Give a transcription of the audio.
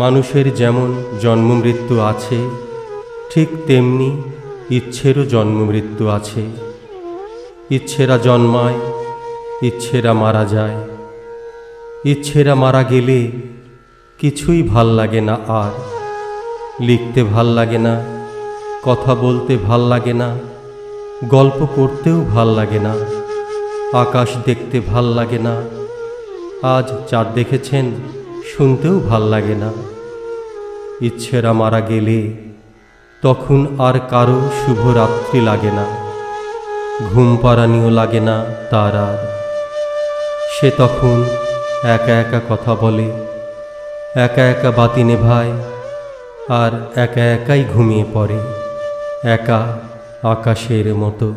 মানুষের যেমন জন্ম মৃত্যু আছে, ঠিক তেমনি ইচ্ছেরও জন্ম মৃত্যু আছে। ইচ্ছেরা জন্মায়, ইচ্ছেরা মারা যায়। ইচ্ছেরা মারা গেলে কিছুই ভালো লাগে না আর। লিখতে ভালো লাগে না, কথা বলতে ভালো লাগে না, গল্প করতেও ভালো লাগে না, আকাশ দেখতে ভালো লাগে না, আজ চাঁদ দেখেছেন, শুনতেও ভালো লাগে না। ইচ্ছেরা মারা গেলে তখন আর কারও শুভরাত্রি লাগে না। ঘুম পাড়ানিও লাগে না তার আর। সে তখন একা একা কথা বলে, একা একা বাতি নেভায় আর একা একাই ঘুমিয়ে পড়ে, একা আকাশের মতো।